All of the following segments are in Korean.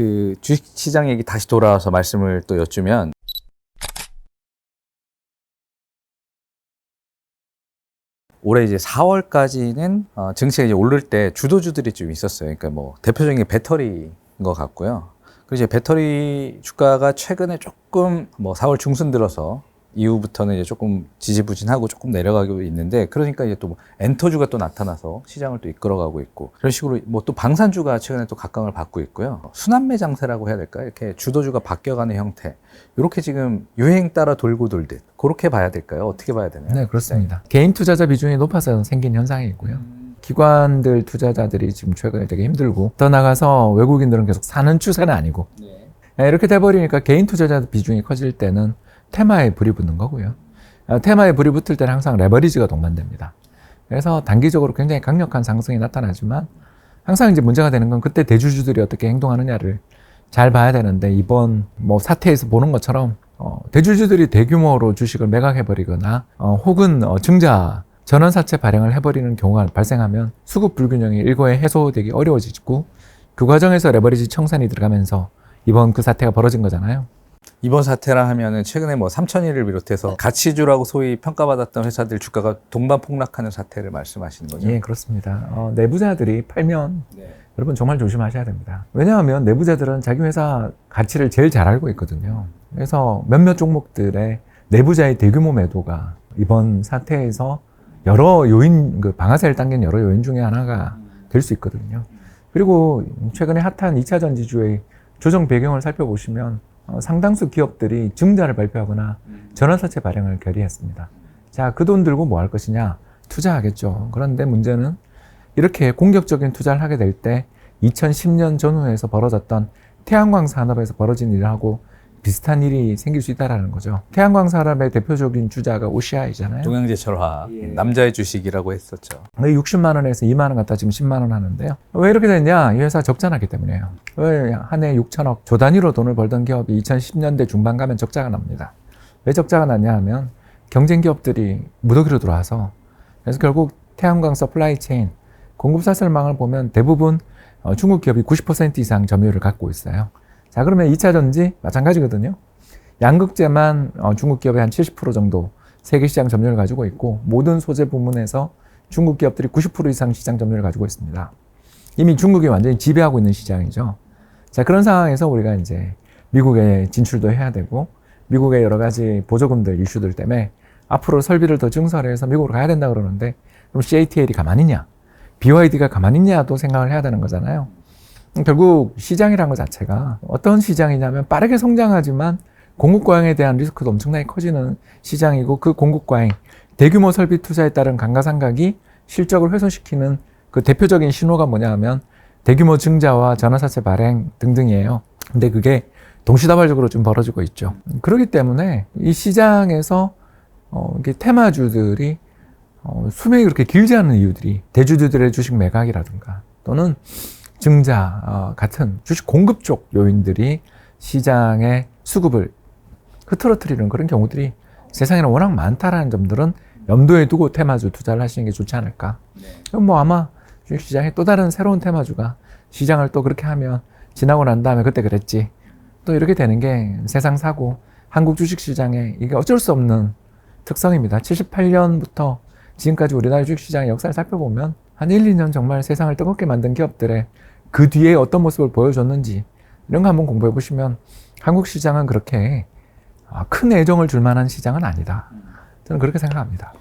그 주식 시장 얘기 다시 돌아와서 말씀을 또 여쭈면 올해 이제 4월까지는 어, 증시가 이제 오를 때 주도주들이 좀 있었어요. 그러니까 뭐 대표적인 게 배터리인 것 같고요. 그리고 이제 배터리 주가가 최근에 조금 뭐 4월 중순 들어서 이후부터는 이제 조금 지지부진하고 조금 내려가고 있는데 그러니까 이제 또뭐 엔터주가 또 나타나서 시장을 또 이끌어가고 있고 그런 식으로 뭐 또 방산주가 최근에 또 각광을 받고 있고요. 순환매 장세라고 해야 될까요? 이렇게 주도주가 바뀌어가는 형태. 이렇게 지금 유행 따라 돌고 돌듯 그렇게 봐야 될까요? 어떻게 봐야 되나요? 네, 그렇습니다. 개인 투자자 비중이 높아서 생긴 현상이고요. 기관들 투자자들이 지금 최근에 되게 힘들고 더 나가서 외국인들은 계속 사는 추세는 아니고 네. 네, 이렇게 돼버리니까 개인 투자자 비중이 커질 때는 테마에 불이 붙는 거고요. 어, 테마에 불이 붙을 때는 항상 레버리지가 동반됩니다. 그래서 단기적으로 굉장히 강력한 상승이 나타나지만 항상 이제 문제가 되는 건 그때 대주주들이 어떻게 행동하느냐를 잘 봐야 되는데 이번 뭐 사태에서 보는 것처럼 어, 대주주들이 대규모로 주식을 매각해버리거나 어, 혹은 어, 증자 전환사채 발행을 해버리는 경우가 발생하면 수급 불균형이 일거에 해소되기 어려워지고 그 과정에서 레버리지 청산이 들어가면서 이번 그 사태가 벌어진 거잖아요. 이번 사태라 하면은 최근에 뭐 삼천일을 비롯해서 가치주라고 소위 평가받았던 회사들 주가가 동반 폭락하는 사태를 말씀하시는 거죠? 예, 그렇습니다. 어, 내부자들이 팔면 네. 여러분 정말 조심하셔야 됩니다. 왜냐하면 내부자들은 자기 회사 가치를 제일 잘 알고 있거든요. 그래서 몇몇 종목들의 내부자의 대규모 매도가 이번 사태에서 여러 요인, 그 방아쇠를 당긴 여러 요인 중에 하나가 될 수 있거든요. 그리고 최근에 핫한 2차 전지주의 조정 배경을 살펴보시면 어, 상당수 기업들이 증자를 발표하거나 전환사채 발행을 결의했습니다. 자, 그 돈 들고 뭐 할 것이냐? 투자하겠죠. 그런데 문제는 이렇게 공격적인 투자를 하게 될 때 2010년 전후에서 벌어졌던 태양광 산업에서 벌어진 일하고 비슷한 일이 생길 수 있다라는 거죠. 태양광 산업의 대표적인 주자가 OCI잖아요. 동양제 철화 남자의 주식이라고 했었죠. 60만 원에서 2만 원 갖다 지금 10만 원 하는데요. 왜 이렇게 됐냐? 이 회사 적자 나기 때문이에요. 왜 한 해 6천억 조 단위로 돈을 벌던 기업이 2010년대 중반 가면 적자가 납니다. 왜 적자가 났냐 하면 경쟁 기업들이 무더기로 들어와서 그래서 결국 태양광 서플라이 체인 공급 사슬망을 보면 대부분 어, 중국 기업이 90% 이상 점유율을 갖고 있어요. 자, 그러면 2차 전지 마찬가지거든요. 양극재만 어, 중국 기업의 한 70% 정도 세계 시장 점유율을 가지고 있고 모든 소재 부문에서 중국 기업들이 90% 이상 시장 점유율을 가지고 있습니다. 이미 중국이 완전히 지배하고 있는 시장이죠. 자, 그런 상황에서 우리가 이제 미국에 진출도 해야 되고 미국의 여러 가지 보조금들 이슈들 때문에 앞으로 설비를 더 증설해서 미국으로 가야 된다 그러는데 그럼 CATL이 가만히 있냐? BYD가 가만히 있냐도 생각을 해야 되는 거잖아요. 결국 시장이라는 것 자체가 어떤 시장이냐면 빠르게 성장하지만 공급 과잉에 대한 리스크도 엄청나게 커지는 시장이고 그 공급 과잉, 대규모 설비 투자에 따른 감가상각이 실적을 훼손시키는 그 대표적인 신호가 뭐냐 하면 대규모 증자와 전환사채 발행 등등이에요. 근데 그게 동시다발적으로 좀 벌어지고 있죠. 그렇기 때문에 이 시장에서 어, 이게 테마주들이 어, 수명이 그렇게 길지 않은 이유들이 대주주들의 주식 매각이라든가 또는 증자 어, 같은 주식 공급 쪽 요인들이 시장의 수급을 흐트러뜨리는 그런 경우들이 세상에는 워낙 많다라는 점들은 염두에 두고 테마주 투자를 하시는 게 좋지 않을까. 그럼 뭐 아마 주식시장에 또 다른 새로운 테마주가 시장을 또 그렇게 하면 지나고 난 다음에 그때 그랬지. 또 이렇게 되는 게 세상 사고 한국 주식시장에 이게 어쩔 수 없는 특성입니다. 78년부터 지금까지 우리나라 주식시장의 역사를 살펴보면 한 1, 2년 정말 세상을 뜨겁게 만든 기업들의 그 뒤에 어떤 모습을 보여줬는지 이런 거 한번 공부해 보시면 한국 시장은 그렇게 아, 큰 애정을 줄 만한 시장은 아니다. 저는 그렇게 생각합니다.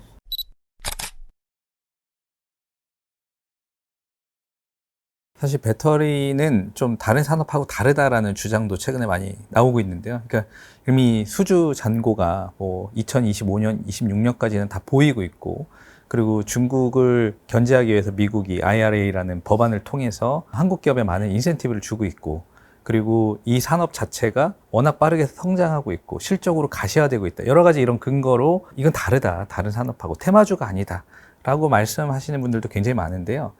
사실 배터리는 좀 다른 산업하고 다르다라는 주장도 최근에 많이 나오고 있는데요. 그러니까 이미 수주 잔고가 뭐 2025년, 26년까지는 다 보이고 있고 그리고 중국을 견제하기 위해서 미국이 IRA라는 법안을 통해서 한국 기업에 많은 인센티브를 주고 있고 그리고 이 산업 자체가 워낙 빠르게 성장하고 있고 실적으로 가시화되고 있다. 여러 가지 이런 근거로 이건 다르다. 다른 산업하고 테마주가 아니다. 라고 말씀하시는 분들도 굉장히 많은데요.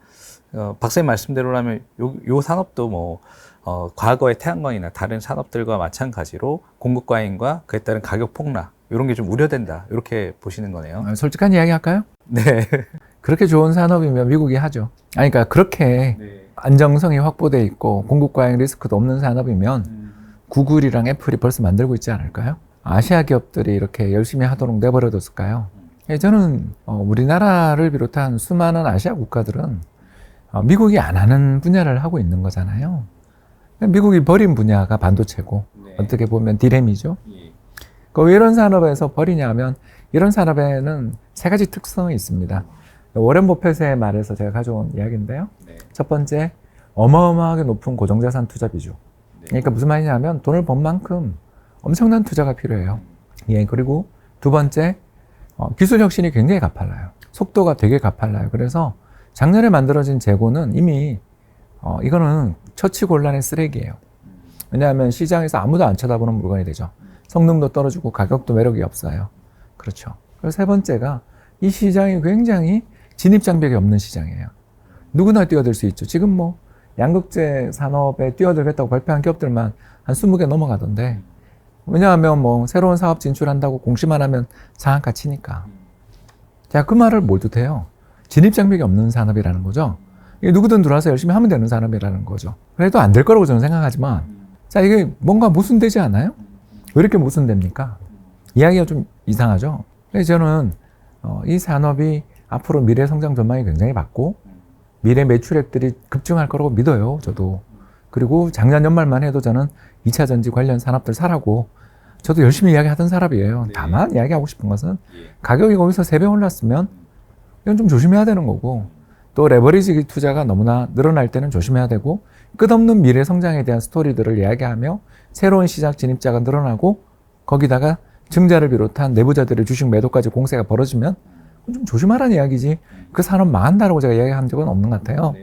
어, 박사님 말씀대로라면 요, 요 산업도 뭐 어, 과거의 태양광이나 다른 산업들과 마찬가지로 공급 과잉과 그에 따른 가격 폭락 이런 게 좀 우려된다 이렇게 보시는 거네요. 아, 솔직한 이야기 할까요? 네. 그렇게 좋은 산업이면 미국이 하죠. 아니, 그러니까 그렇게 안정성이 확보돼 있고 공급 과잉 리스크도 없는 산업이면 구글이랑 애플이 벌써 만들고 있지 않을까요? 아시아 기업들이 이렇게 열심히 하도록 내버려뒀을까요? 예, 저는 어, 우리나라를 비롯한 수많은 아시아 국가들은 어, 미국이 안 하는 분야를 하고 있는 거잖아요. 미국이 버린 분야가 반도체고 어떻게 보면 디램이죠. 그왜 이런 산업에서 버리냐 하면 이런 산업에는 세 가지 특성이 있습니다. 워렌 버핏의 말에서 제가 가져온 이야기인데요. 첫 번째, 어마어마하게 높은 고정자산 투자 비중. 그러니까 무슨 말이냐면 돈을 번 만큼 엄청난 투자가 필요해요. 예, 그리고 두 번째, 어, 기술 혁신이 굉장히 가팔라요. 속도가 되게 가팔라요. 그래서 작년에 만들어진 재고는 이미 어, 이거는 처치곤란의 쓰레기예요. 왜냐하면 시장에서 아무도 안 쳐다보는 물건이 되죠. 성능도 떨어지고 가격도 매력이 없어요. 그렇죠. 그리고 세 번째가 이 시장이 굉장히 진입 장벽이 없는 시장이에요. 누구나 뛰어들 수 있죠. 지금 뭐 양극재 산업에 뛰어들겠다고 발표한 기업들만 한 20개 넘어가던데 왜냐하면 뭐 새로운 사업 진출한다고 공시만 하면 상한가 치니까. 자, 그 말을 뭘 뜻해요? 진입 장벽이 없는 산업이라는 거죠. 이게 누구든 들어와서 열심히 하면 되는 산업이라는 거죠. 그래도 안 될 거라고 저는 생각하지만, 자, 이게 뭔가 모순되지 않아요? 왜 이렇게 모순됩니까? 이야기가 좀 이상하죠? 그래서 저는, 어, 이 산업이 앞으로 미래 성장 전망이 굉장히 밝고, 미래 매출액들이 급증할 거라고 믿어요, 저도. 그리고 작년 연말만 해도 저는 2차 전지 관련 산업들 사라고 저도 열심히 이야기하던 사람이에요. 네. 다만 이야기하고 싶은 것은 가격이 거기서 3배 올랐으면 이건 좀 조심해야 되는 거고 또 레버리지 투자가 너무나 늘어날 때는 조심해야 되고 끝없는 미래 성장에 대한 스토리들을 이야기하며 새로운 시장 진입자가 늘어나고 거기다가 증자를 비롯한 내부자들의 주식 매도까지 공세가 벌어지면 좀 조심하라는 이야기지 그 산업 망한다라고 제가 이야기한 적은 없는 것 같아요.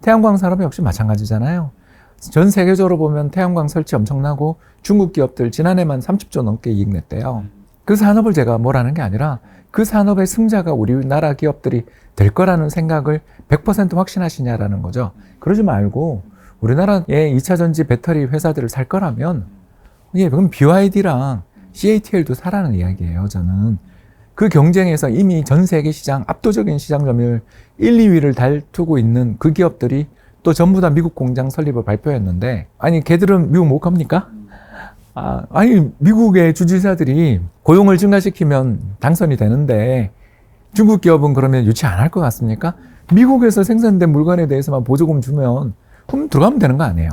태양광 산업이 역시 마찬가지잖아요. 전 세계적으로 보면 태양광 설치 엄청나고 중국 기업들 지난해만 30조 넘게 이익 냈대요. 그 산업을 제가 뭐라는 게 아니라 그 산업의 승자가 우리나라 기업들이 될 거라는 생각을 100% 확신하시냐라는 거죠. 그러지 말고 우리나라의 2차 전지 배터리 회사들을 살 거라면 예, 그럼 BYD랑 CATL도 사라는 이야기예요, 저는. 그 경쟁에서 이미 전 세계 시장 압도적인 시장 점유율 1, 2위를 달투고 있는 그 기업들이 또 전부 다 미국 공장 설립을 발표했는데 아니 걔들은 미국 못 갑니까? 아, 아니 미국의 주지사들이 고용을 증가시키면 당선이 되는데 중국 기업은 그러면 유치 안 할 것 같습니까? 미국에서 생산된 물건에 대해서만 보조금 주면 그럼 들어가면 되는 거 아니에요?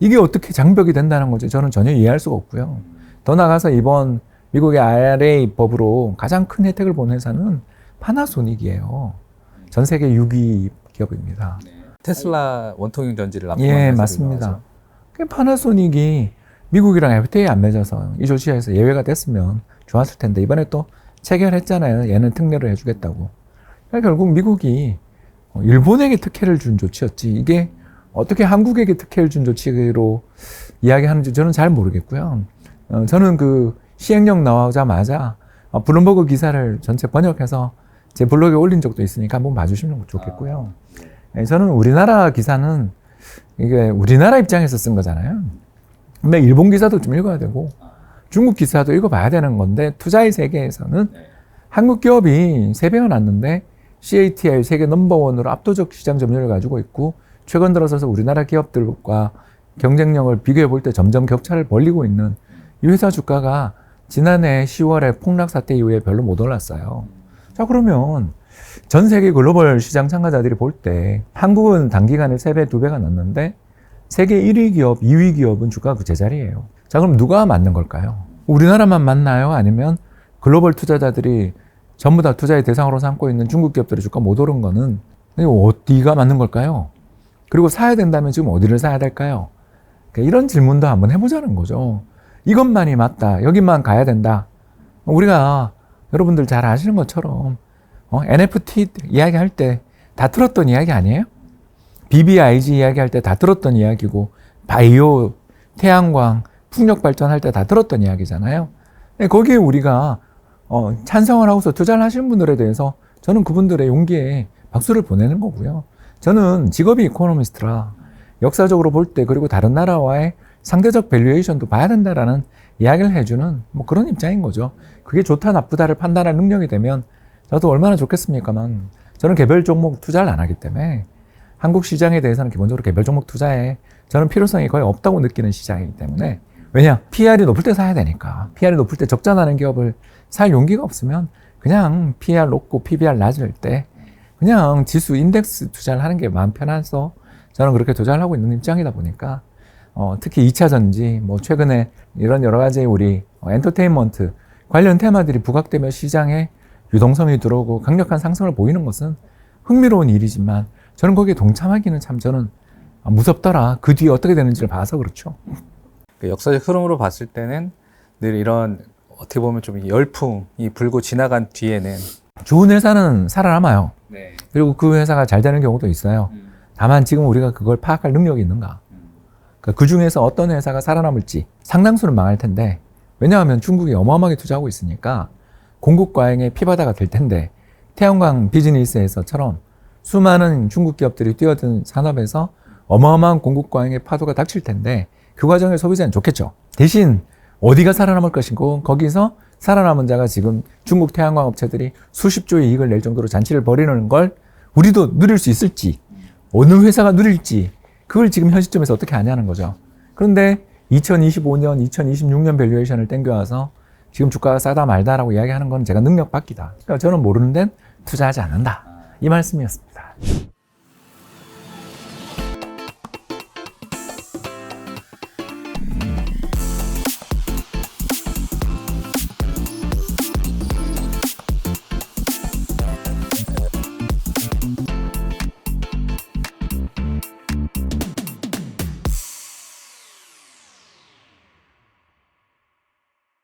이게 어떻게 장벽이 된다는 거죠? 저는 전혀 이해할 수가 없고요. 더 나가서 이번 미국의 IRA 법으로 가장 큰 혜택을 본 회사는 파나소닉이에요. 전 세계 6위 기업입니다. 테슬라 원통형 전지를 납품한 예, 맞습니다. 파나소닉이 미국이랑 FTA 안 맺어서 이 조치에서 예외가 됐으면 좋았을 텐데 이번에 또 체결했잖아요. 얘는 특례를 해주겠다고. 그러니까 결국 미국이 어, 일본에게 특혜를 준 조치였지 이게 어떻게 한국에게 특혜를 준 조치로 이야기하는지 저는 잘 모르겠고요. 어, 저는 그 시행령 나오자마자 어, 블룸버그 기사를 전체 번역해서 제 블로그에 올린 적도 있으니까 한번 봐주시면 좋겠고요. 예, 저는 우리나라 기사는 이게 우리나라 입장에서 쓴 거잖아요. 근데 일본 기사도 좀 읽어야 되고 중국 기사도 읽어봐야 되는 건데 투자의 세계에서는 한국 기업이 세배가 났는데 CATL 세계 넘버원으로 압도적 시장 점유율을 가지고 있고 최근 들어서서 우리나라 기업들과 경쟁력을 비교해 볼 때 점점 격차를 벌리고 있는 이 회사 주가가 지난해 10월에 폭락 사태 이후에 별로 못 올랐어요. 자 그러면 전 세계 글로벌 시장 참가자들이 볼 때 한국은 단기간에 3배, 2배가 났는데 세계 1위 기업, 2위 기업은 주가가 그 제자리예요. 자, 그럼 누가 맞는 걸까요? 우리나라만 맞나요? 아니면 글로벌 투자자들이 전부 다 투자의 대상으로 삼고 있는 중국 기업들의 주가 못 오른 거는 어디가 맞는 걸까요? 그리고 사야 된다면 지금 어디를 사야 될까요? 이런 질문도 한번 해보자는 거죠. 이것만이 맞다. 여기만 가야 된다. 우리가 여러분들 잘 아시는 것처럼 어, NFT 이야기할 때 다 들었던 이야기 아니에요? BBIG 이야기할 때 다 들었던 이야기고 바이오, 태양광, 풍력 발전할 때 다 들었던 이야기잖아요. 근데 거기에 우리가 어, 찬성을 하고서 투자를 하시는 분들에 대해서 저는 그분들의 용기에 박수를 보내는 거고요. 저는 직업이 이코노미스트라 역사적으로 볼 때 그리고 다른 나라와의 상대적 밸류에이션도 봐야 된다라는 이야기를 해주는 뭐 그런 입장인 거죠. 그게 좋다 나쁘다를 판단할 능력이 되면 저도 얼마나 좋겠습니까만 저는 개별 종목 투자를 안 하기 때문에 한국 시장에 대해서는 기본적으로 개별 종목 투자에 저는 필요성이 거의 없다고 느끼는 시장이기 때문에 왜냐 PR이 높을 때 사야 되니까 PR이 높을 때 적자 나는 기업을 살 용기가 없으면 그냥 PR 높고 PBR 낮을 때 그냥 지수 인덱스 투자를 하는 게 마음 편해서 저는 그렇게 투자를 하고 있는 입장이다 보니까 어, 특히 2차 전지 뭐 최근에 이런 여러 가지 우리 어, 엔터테인먼트 관련 테마들이 부각되며 시장에 유동성이 들어오고 강력한 상승을 보이는 것은 흥미로운 일이지만 저는 거기에 동참하기는 참 저는 아, 무섭더라. 그 뒤에 어떻게 되는지를 봐서 그렇죠. 그 역사적 흐름으로 봤을 때는 늘 이런 어떻게 보면 좀 열풍이 불고 지나간 뒤에는 좋은 회사는 살아남아요. 네. 그리고 그 회사가 잘 되는 경우도 있어요. 다만 지금 우리가 그걸 파악할 능력이 있는가? 그 중에서 어떤 회사가 살아남을지 상당수는 망할 텐데 왜냐하면 중국이 어마어마하게 투자하고 있으니까 공급 과잉의 피바다가 될 텐데 태양광 비즈니스에서처럼 수많은 중국 기업들이 뛰어든 산업에서 어마어마한 공급 과잉의 파도가 닥칠 텐데 그 과정에 소비자는 좋겠죠. 대신 어디가 살아남을 것이고 거기서 살아남은 자가 지금 중국 태양광 업체들이 수십 조의 이익을 낼 정도로 잔치를 벌이는 걸 우리도 누릴 수 있을지 어느 회사가 누릴지 그걸 지금 현 시점에서 어떻게 아냐는 거죠. 그런데 2025년, 2026년 밸류에이션을 땡겨와서 지금 주가가 싸다 말다라고 이야기하는 건 제가 능력 밖이다. 그러니까 저는 모르는 데는 투자하지 않는다. 이 말씀이었습니다.